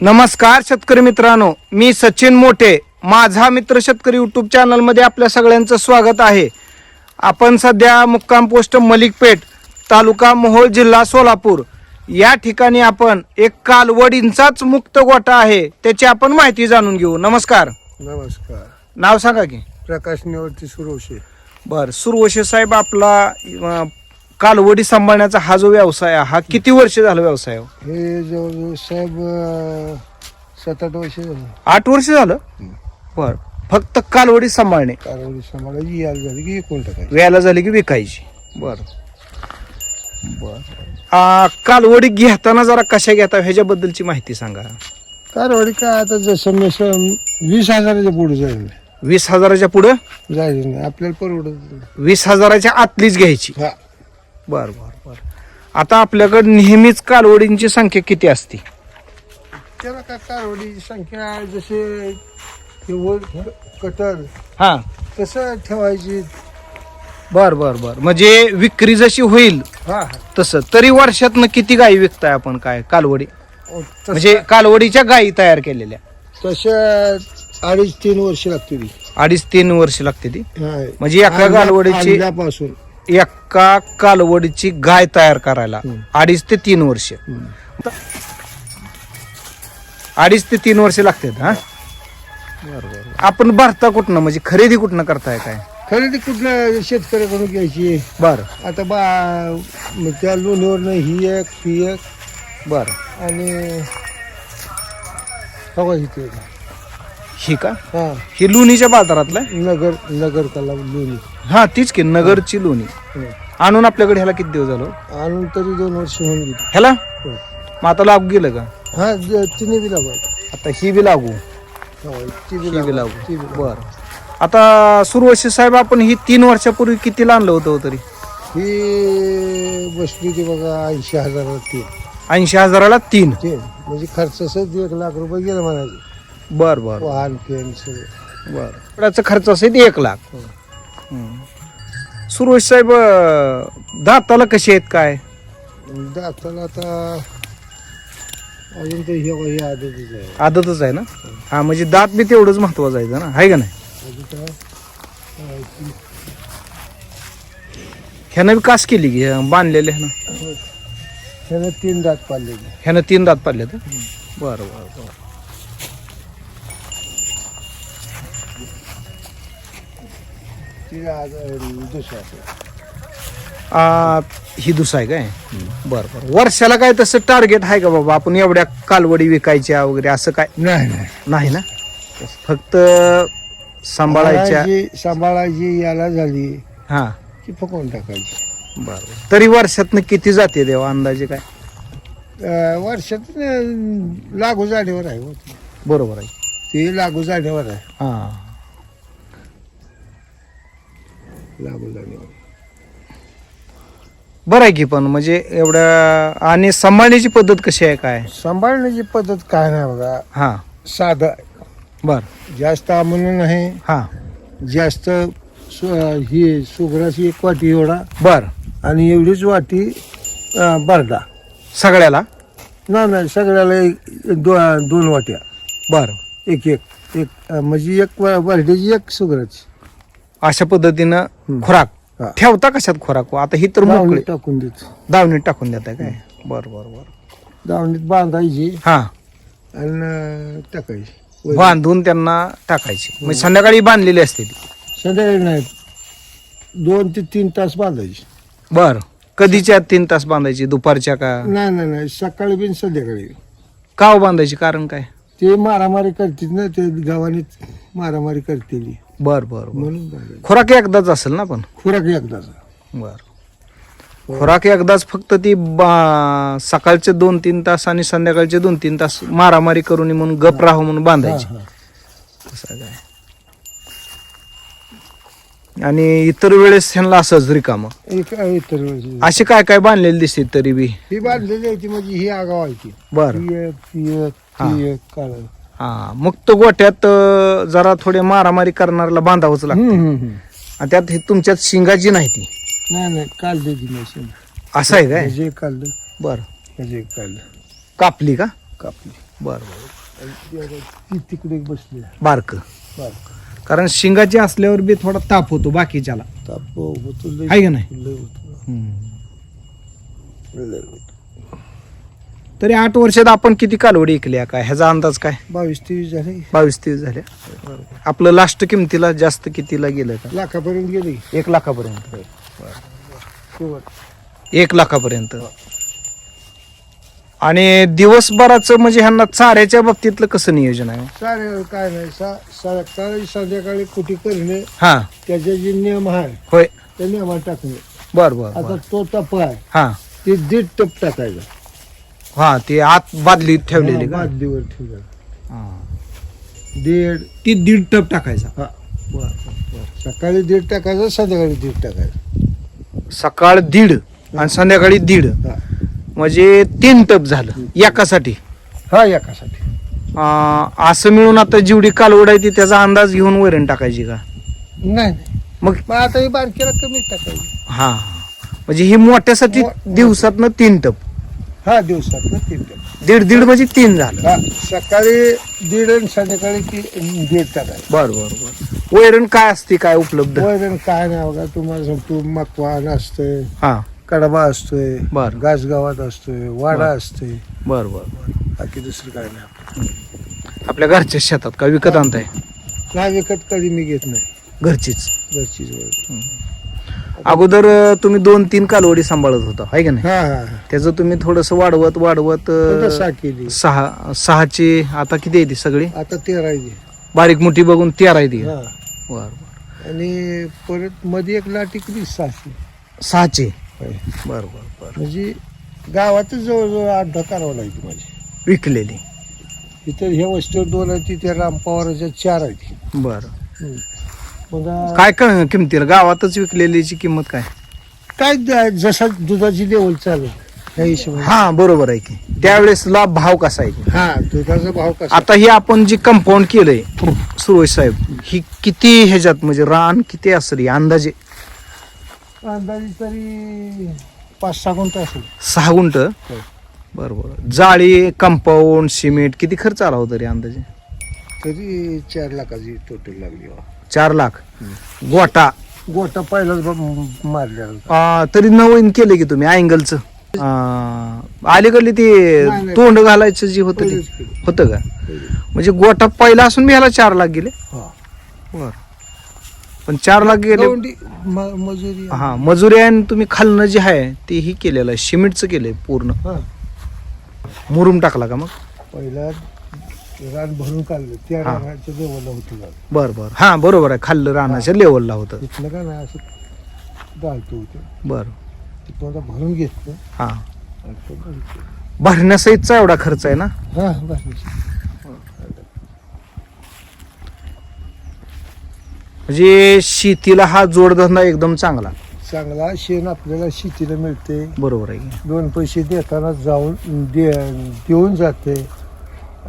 नमस्कार शेतकरी मित्रांनो मी सचिन मोठे. माझा मित्र शेतकरी युट्यूब चॅनलमध्ये आपल्या सगळ्यांचं स्वागत आहे. आपण सध्या मुक्काम पोस्ट मलिकपेठ तालुका मोहोळ जिल्हा सोलापूर. या ठिकाणी आपण एक कालवडींचाच मुक्त गोठा आहे त्याची आपण माहिती जाणून घेऊ. नमस्कार. नमस्कार. नाव सांगा की. प्रकाश निवृत्ती सुरवशे. बर सुरवशे साहेब आपला कालवडी सांभाळण्याचा हा जो व्यवसाय आहे हा किती वर्ष झाला व्यवसाय हो? हे जवळजवळ साहेब अं, सात आठ वर्ष झाली. आठ वर्ष झालं? बर. फक्त कालवडी सांभाळणे. कारवडी सांभाळायची याल झाली की एकूण टाकायची व्याला झाली की विकायची. बर. बर. आ, कालवडी घेताना जरा कशा घेता ह्याच्याबद्दलची माहिती सांगा. कारवडी काय आता जसं मेसं वीस हजाराच्या पुढे जाईल. वीस हजाराच्या पुढं? जायचं नाही आपल्याला परवडत वीस हजाराच्या आतलीच घ्यायची. हा. बर बर बर. आता आपल्याकडे नेहमीच कालवडींची संख्या किती असते? त्याला काय कारवडीची संख्या जसे कटर हा. तसं ठेवायची. बर बर बर. म्हणजे विक्री जशी होईल हा. तसं. तरी वर्षातनं किती गायी विकताय आपण काय कालवडी? तसं- म्हणजे कालवडीच्या गायी तयार केलेल्या. तशा अडीच तीन वर्ष लागतील. अडीच तीन वर्ष लागते ती. म्हणजे एका कालवडीची अंड्यापासून. एका कालवडीची गाय तयार करायला. अडीच ते तीन वर्ष. अडीच ते तीन वर्ष लागतात हा? आपण भरता कुठनं? म्हणजे खरेदी कुठनं करताय काय? खरेदी कुठल्या शेतकऱ्याकडून घ्यायची. बर. आता बा त्या लोणीवरनं ही एक ही एक. बर. आणि इथे ही का? हा. ही लोणीच्या बाजारातला? नगर नगर तलाव लोणी. हा तीच की नगरची लोणी. हं. आणून आपल्याकडे ह्याला किती दिवस झालो? आणून तरी दोन वर्ष होऊन गेली. ह्याला? हो. मग आता लागू गेलं का? हा ज- तिन्ही बी लागू. आता ही बी लागू. हो, ती बी ही बी लागू. ती लागू बी लागू. बर. आता सुरवशी साहेब आपण ही तीन वर्षापूर्वी कितीला आणलं होतं हो तरी? ही बसली होती बघा ऐंशी हजाराला तीन. ऐंशी हजाराला तीन. तीन. म्हणजे खर्च सहित एक लाख रुपये गेला म्हणायचे. बर बर. वाहन पेन सगळं. बर. खर्च असेल एक लाख. सुरज साहेब अं, दाताला कसे आहेत काय? दाताला आता अजून तर हे हे आदतच आहे. आदतच आहे ना? हा म्हणजे दात बी तेवढंच महत्वाचं आहे ना? आहे का नाही? अजून काय? ह्यानं बी कास केली की ह्या बांधलेले ह्यानं? त्यानं तीन दात पाडले ह्यानं तीन दात पाडले तर बरं बरं बरं. ती आज दुसरा आ, ही दुसरा आहे काय? बरं बरं. वर्षाला काय तसं टार्गेट आहे का बाबा? आपण एवढ्या कालवडी विकायच्या वगैरे असं काय? नाही नाही. नाही ना? फक्त सांभाळायच्या सांभाळायची सांभाळायची याला झाली हा. की फकवून टाकायची. बरं तरी वर्षातनं किती जाते देवा अंदाजे काय? अं, वर्षात अं, लागू जाणीवर आहे हो. बरोबर आहे. ते लागू जाणीवर आहे. हा लागू जाणीवर बरं आहे की पण म्हणजे एवढ्या आणि सांभाळण्याची पद्धत कशी आहे काय? सांभाळण्याची पद्धत काय नाही बघा. हा. साधं आहे. बर. जास्त आम्हाला नाही. हा. जास्त सु- ही सुगराची एक वाटी एवढा. बर. आणि एवढीच वाटी अं, बरडा. सगळ्याला? नाही नाही सगळ्याला एक- दो, दोन वाट्या. बर. एक एक एक अं, म्हणजे एक व- बरड्याची एक सुगराची अशा पद्धतीनं. खुराक हा. ठेवता कशात खुराक? आता ही तर दावणीत मोकळी टाकून देत. दावणीत टाकून देताय काय? बर बर बर. दावणीत बांधायची हा. आणि टाकायची. वर. बांधून त्यांना टाकायची. म्हणजे संध्याकाळी बांधलेली असते ती. संध्याकाळी नाही. दोन ते तीन तास बांधायची. बर. कधीच्या तीन तास बांधायची? दुपारच्या का? नाही नाही नाही. सकाळी बिन संध्याकाळी. काव बांधायची? कारण काय? ते मारामारी करतील ना ते गावाने मारामारी करतील. बर बर बर. म्हणून बांधायची. खुराक एकदाच असेल ना पण? खुराक एकदाच बर. खुराक एकदाच फक्त ती बा- सकाळचे दोन तीन तास आणि संध्याकाळचे दोन तीन तास मारामारी करून म्हणून गप राहू म्हणून बांधायची. हा, हा. तसं काय आणि इतर वेळेस ह्यांना असंच रिकाम एक. असे काय काय बांधलेले दिसते तरी बी? ही बांधलेली आहे ती म्हणजे ही आगाव आहे ती. बर. एक ती एक ती एक काळ. हा मुक्त गोट्यात अं, जरा थोडे मारामारी करणाऱ्याला बांधावंच लागतं. हम्म, हम्म, हम्म. आणि त्यात हे तुमच्यात शिंगाची नाही ती. नाही नाही काल द्यायची मशीन असं आहे काय? जे काढलं बर. एक काढलं कापली का? कापली. बर बर. आणि ती आता ती तिकडे एक बसली. बारक. बरं कारण शिंगाची असल्यावर बी थोडा ताप होतो बाकीच्याला. ताप होतो लय आहे का नाही? लय होतो. लय होतो. तरी आठ वर्षात आपण किती कालवडी ऐकल्या काय ह्याचा अंदाज काय? बावीस तेवीस झाले. बावीस तेवीस झाल्या आपलं लास्ट किमतीला जास्त कितीला गेलं का? लाखापर्यंत गेले. एक लाखापर्यंत. शेवट एक लाखापर्यंत. आणि दिवसभराचं म्हणजे ह्यांना चाऱ्याच्या बाबतीतलं कसं नियोजन आहे? चालेल काय नाही सा संध्याकाळी कुठे करणे हा. त्याचे जे नियम आहे होय. त्या नियमात टाकणे. बर बर आता बर. तो टप्पा आहे. हा. ते दीड टप टाकायचा. हा ते आत बादलीत ठेवलेली का? बादलीवर ठेवलं हा. दीड ती दीड टप टाकायचा. हा बर सकाळी दीड टाकायचं संध्याकाळी दीड टाकायचं. सकाळ दीड आणि संध्याकाळी दीड. हा. म्हणजे तीन टप झालं एकासाठी. हा एकासाठी. अं, असं मिळून आता जेवढी कालवड आहे ती त्याचा अंदाज घेऊन वैरण टाकायची का? नाही नाही. मग मग आता ही बारकीला कमीच टाकायची. हा म्हणजे ही मोठ्यासाठी दिवसातनं तीन टप. हा दिवसात ना तीन टप दीड दीड म्हणजे तीन झालं. हा सकाळी दीड आणि संध्याकाळी ती दीड टाकायचं बर बर बर. वैरण काय असते? काय उपलब्ध? वैरण काय नाही बघा तुम्हाला सांगतो मकवान असतंय हा. कडबा असतोय बरं. गासगावात असतोय वाडा. असतोय. बर बर बर. बाकी दुसरं काय नाही. आपल्या घरच्या शेतात का विकत आणताय? नाही विकत कधी मी घेत नाही. घरचीच. घरचीच वैरण. अगोदर अं, तुम्ही दोन तीन कालवडी सांभाळत होता आहे का नाही? हा हा त्याचं तुम्ही थोडस वाढवत वाढवत आता सहा केली सहा सहाची आता किती आहे ती सगळी? आता तेरा आहे. बारीक मोठी बघून तेरा आहे ती. हा. बर आणि परत मध्ये एक लाट इकली सहाशे. सहाची. बर बर बर. म्हणजे गावातच जवळजवळ आठ दहा करावं लागते माझी. विकलेली. इथं ह्या वस्तीवर दोन आहे ती त्या रामपावराच्या चार आहे बर. हम्म. मग काय काय किमतीला? गावातच विकलेलीची किंमत काय? काय द- जसा दुधाची लेवल चालू त्या हिशोबाने. हा बरोबर आहे की. त्यावेळेस ला भाव कसा आहे? की? हा दुधाचा भाव कसा आता हे आपण जे कंपाऊंड केलंय सुरेश साहेब ही किती ह्याच्यात म्हणजे रान किती असेल ही अंदाजे? अंदाजे तरी पाच सहा गुंठ असेल. सहा गुंट बरोबर. जाळी कंपाऊंड सिमेंट किती खर्च आला होता तरी अंदाजे? तरी चार लाखाची टोटल लागली बा. चार लाख गोटा गोटा पहिलाच होता. आ, तरी नवीन केलं की तुम्ही अँगलचं अलीकडली ती. तोंड घालायचं जे होतं ते पहिलेच केलं. होतं का. म्हणजे गोटा पहिला असून मी ह्याला चार लाख गेले. बर पण चार लाख गेले मजुरी हा मजुरी आणि तुम्ही खालनं जे आहे ते ही केलेलं आहे सिमेंटचं केलंय पूर्ण हा. मुरुम टाकला का मग पहिला रान भरून काढलं त्या हा. रानाच्या लेवलला होती गाव. बर बर. हा बरोबर आहे. खाल्लं रानाच्या लेवलला होतं. तिथलं का नाही असं डालतो होतं. बर. तिथून आता भरून घेतलं. हा. आणि तो भरतो. भरण्यासहितचा एवढा खर्च आहे ना? हा बस म्हणजे शेतीला हा जोडधंदा एकदम चांगला. चांगला शेण आपल्याला शेतीला मिळते. बरोबर आहे की. दोन पैसे देताना जाऊन दे- देऊन जाते.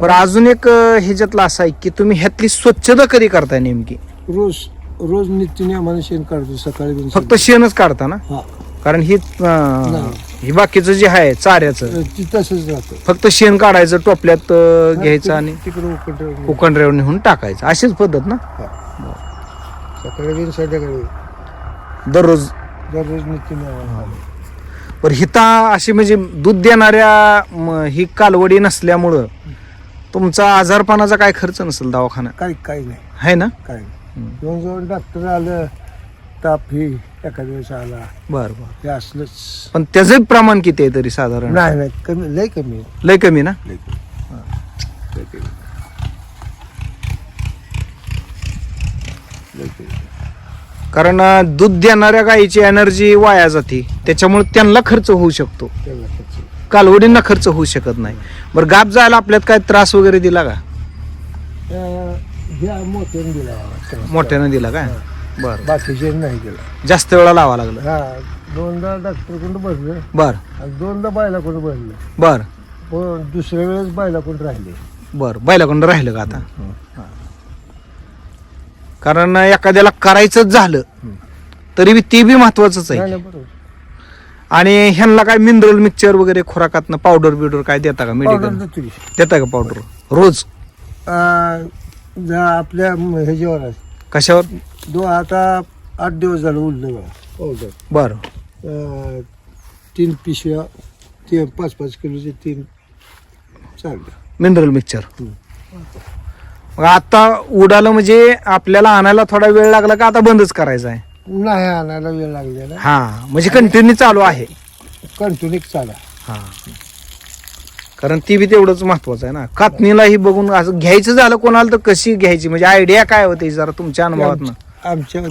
बरं अजून एक अं, ह्याच्यातलं असं आहे की तुम्ही ह्यातली स्वच्छता कधी करताय नेमकी? रोज रोज नित्य आम्हाला शेण काढतो सकाळी फक्त शेणच काढता ना? हा. कारण ही अं. ही बाकीचं जे आहे चाऱ्याचं. ती तसंच राहतं. फक्त शेण काढायचं टोपल्यात अं, घ्यायचं आणि तिकडे उकट उकंड्यावर नेऊन टाकायचं. अशीच पद्धत ना? सकाळी बिन संध्याकाळी. दररोज. दररोज नित्य पण हिता अशी म्हणजे दूध देणाऱ्या म, ही कालवडी नसल्यामुळं तुमचा आजारपणाचा काय खर्च नसेल दवाखाना काही काही नाही. आहे ना? काही नाही. येऊन जाऊन डॉक्टर आलं ताप ही एखाद्या वेळेस आला. बर बर. हे असलंच. पण त्याचं प्रमाण किती आहे तरी साधारण? नाही नाही. कमी लय कमी आहे. लय कमी ना? लय कमी. लय कमी. लय कमी. कारण अं, दूध देणाऱ्या गायीची एनर्जी वाया जाते. त्याच्यामुळे त्यांना खर्च होऊ शकतो. त्याला खर्च. कालवडींना खर्च होऊ शकत नाही. बरं गाप जायला आपल्यात काय त्रास वगैरे दिला का? मोठ्याने दिला. मोठ्यानं दिला काय बरं. बाकीचे नाही दिला जास्त वेळा लावा लागलं. हा दोनदा डॉक्टर कोण बसलं. बर. आणि दोनदा बायला कोण बसलं. बर. पण दुसऱ्या वेळेस बायला कोण राहिले. बर बैलाकडून राहिलं का आता? कारण एखाद्याला करायचंच झालं. तरी बी ते बी महत्वाचंच आहे. बरोबर. आणि ह्यांना काय मिनरल मिक्सचर वगैरे खुराकातनं पावडर बिवडर काय देता का पावडर मेडिकल देतो की. देता का पावडर रोज? अं, आपल्या ह्याच्यावर आहे. कशावर? दो आता आठ दिवस झालं उरलं बघा. पावडर बरं. अं, तीन पिशव्या ते पाच पाच किलोचे तीन चाललं मिनरल मिक्सचर. मग आता उडालं म्हणजे आपल्याला आणायला थोडा वेळ लागला का आता बंदच करायचा आहे? नाही आणायला वेळ लागलेला हा म्हणजे कंटिन्यू चालू आहे. कंटिन्यू चाला हा. कारण ती बी तेवढंच महत्वाचं आहे ना. कातणीलाही बघून असं घ्यायचं झालं कोणाला तर कशी घ्यायची? म्हणजे आयडिया काय होते जरा तुमच्या अनुभवातनं आमच्या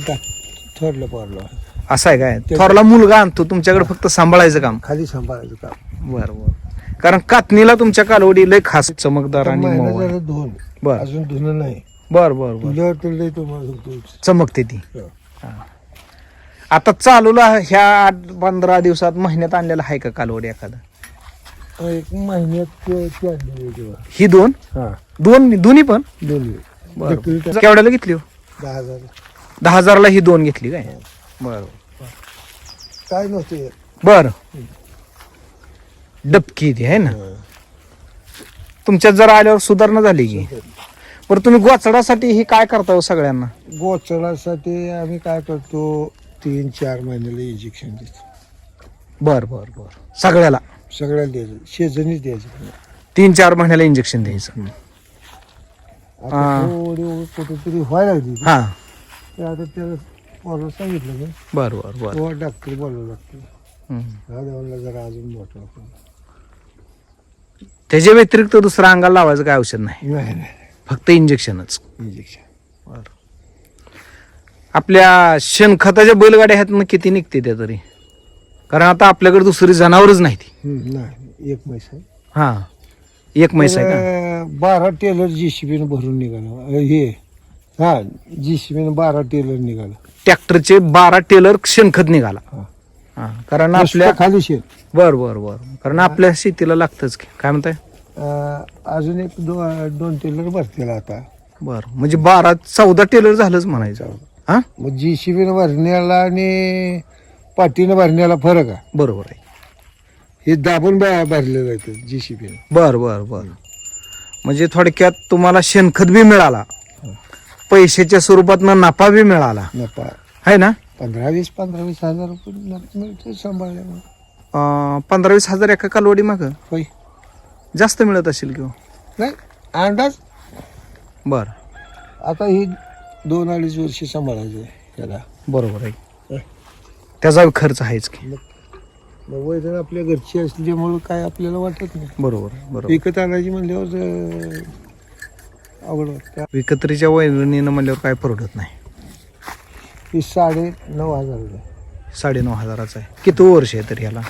थोडलं पडलं असं आहे काय? थोरला मुलगा आणतो तुमच्याकडे फक्त सांभाळायचं काम. खाली सांभाळायचं काम. बर बर. कारण कातणीला तुमच्या कालवडी लय खास चमकदार आणि महिना मऊ आहे. झालं धुवून बर. अजून धुणं नाही. बर बर बर. तुझ्यावर तुम्हाला सांगतो. चमकते ती. हो. आता चालूला ह्या आठ पंधरा दिवसात महिन्यात आणलेला आहे का कालवडी एखादा? एक महिन्यात ते- ते. ही दोन? हा. दोन दोन्ही पण? दोन्ही. बरं. केवढ्याला घेतली हो? दहा हजार दहा हजारला ही दोन घेतली काय? बर. काय नव्हते बर. डबकी ती आहे ना? तुमच्यात जरा आल्यावर सुधारणा झाली की. बरं तुम्ही गोचडासाठी ही काय करता हो सगळ्यांना? गोचडासाठी आम्ही काय करतो तीन चार महिन्याला इंजेक्शन देतो. बर बर बर. सगळ्याला? सगळ्याला द्यायचं. शेजनीच द्यायचं. तीन चार महिन्याला इंजेक्शन द्यायचं. आता हा. थोडी कुठेतरी व्हायला लागली हा. ते आता त्याला मला सांगितलं ना. बर बर बर. तेव्हा डॉक्टर बोलावं लागतं हम्म. हा देवाला जरा अजून मोठा आपण. त्याच्या व्यतिरिक्त दुसऱ्या अंगाला लावायचं काय औषध नाही. नाही नाही. फक्त इंजेक्शनच इंजेक्शन आपल्या शेणखताच्या बैलगाड्या आहेत ना किती निघते त्या तरी? कारण आता आपल्याकडे दुसरी जनावरच नाही ती. नाही एक म्हैस आहे. हा एक म्हैस आहे का? तर बारा टेलर जीसीबीनं भरून निघाला. हे हा जीसीबीनं बारा टेलर निघाला. ट्रॅक्टरचे बारा टेलर शेणखत निघाला. हा. हा, कारण आपल्या खाली शेत बर बर बर. कारण आपल्या शेतीला लागतच की. काय म्हणताय? अं, अजून एक दो, दोन टेलर भरतेला आता. बर म्हणजे बारा चौदा टेलर झालंच म्हणायचं. हा? मग जीसीबीनं भरण्याला आणि पाठीनं भरण्याला फरक आहे. बरोबर आहे. हे दाबून भरलेलं आहे जीसीबीनं बर बर बर. म्हणजे थोडक्यात तुम्हाला शेणखत बी मिळाला. पैशाच्या स्वरूपात नफा बी मिळाला. नफा. आहे ना? पंधरा वीस पंधरा वीस हजार रुपये नफा मिळतो सांभाळल्यामुळे. अं, पंधरा वीस हजार एका कालवडी माग? होय. जास्त मिळत असेल किंवा? नाही अंदाज. बर. आता ही दोन अडीच वर्ष सांभाळायचं आहे त्याला. बरोबर आहे. त्याचा खर्च आहेच की. वैरण आपल्या घरची असल्यामुळं काय आपल्याला वाटत नाही. बरोबर बरोबर. विकत आणायची म्हणल्यावर वाटतं विकत्रीच्या वैरणीनं म्हणल्यावर काय परवडत नाही. ही साडे नऊ हजार रुपये. साडे नऊ हजाराचा आहे. किती वर्ष आहे तरी याला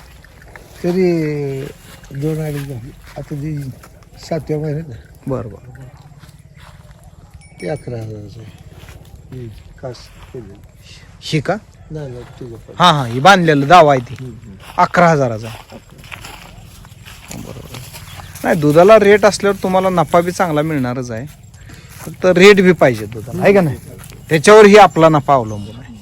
तरी दोन अडीच झाली. आता ती सातव्या महिन्यात आहे. बरं बरं बरं. ते अकरा हजाराचं आहे. कास केलेली ही का? नाही नाही तुझं पण. हा हा ही बांधलेलं दावा आहे ती. अकरा हजाराचा. बरोबर. नाही दुधाला रेट असल्यावर तुम्हाला नफा बी चांगला मिळणारच आहे. फक्त रेट बी पाहिजे दुधाला आहे का नाही? त्याच्यावर ही आपला नफा अवलंबून आहे.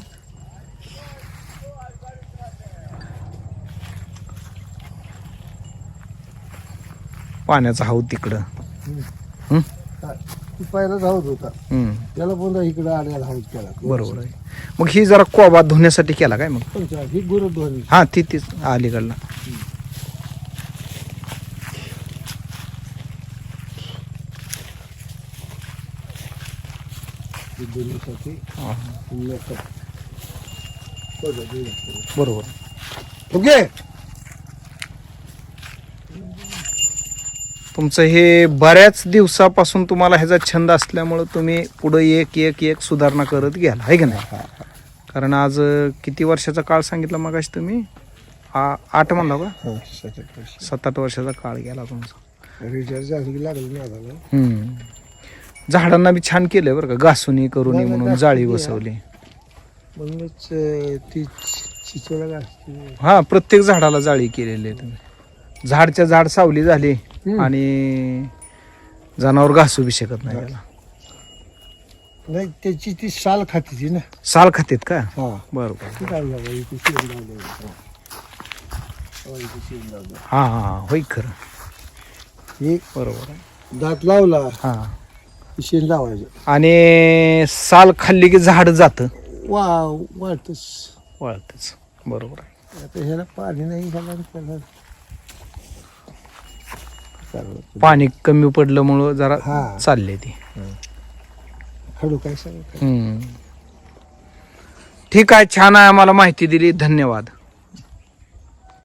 पाण्याचा हाऊ तिकडं. हं? पहिला धावत होता. हं, त्याला पुन्हा इकडं आल्याला हाऊस केला बरोबर आहे. मग ही जरा कोबा धुण्यासाठी केला काय मग? पण चा- ही गुरुद्वारी. हा ती तीच अलीकडला. दोन्हीसाठी हा, बरोबर. ओके. तुमचं हे बऱ्याच दिवसापासून तुम्हाला ह्याचा छंद असल्यामुळं तुम्ही पुढे एक एक एक सुधारणा करत गेला. आहे का नाही? कारण आज किती वर्षाचा काळ सांगितला मगाशी तुम्ही? आ- आठ म्हणला का हा सात आठ वर्ष. सात आठ वर्षाचा काळ गेला तुमचा. रिचार्ज झाली की लागलं नाही आम्हाला हम्म. झाडांना बी छान केलंय बरं का? घासुनी करुनी म्हणून जाळी. बसवली. म्हणूनच अं, ती चिचोला हा प्रत्येक झाडाला जाळी केलेली आहे तुम्ही. झाडच्या झाड सावली झाली. आणि जनावर घासू बी शकत नाही त्याला नाही त्याची ती साल खाती ती ना. साल खातेत का? हा. बरोबर. ती काय झालं, ती शेण लावलं. हा हा होय खरं. एक बरोबर आहे. दात लावला हा. की शेण लावायचं. आणि साल खाल्ली की झाड जातं? वा वाटतच वळतच बरोबर आहे. आता ह्याला पाणी नाही आणि त्याला चालू. पाणी कमी पडल्यामुळं जरा हा. चालले ती खडू काय सांग हम्म. ठीक आहे छान आहे आम्हाला माहिती दिली धन्यवाद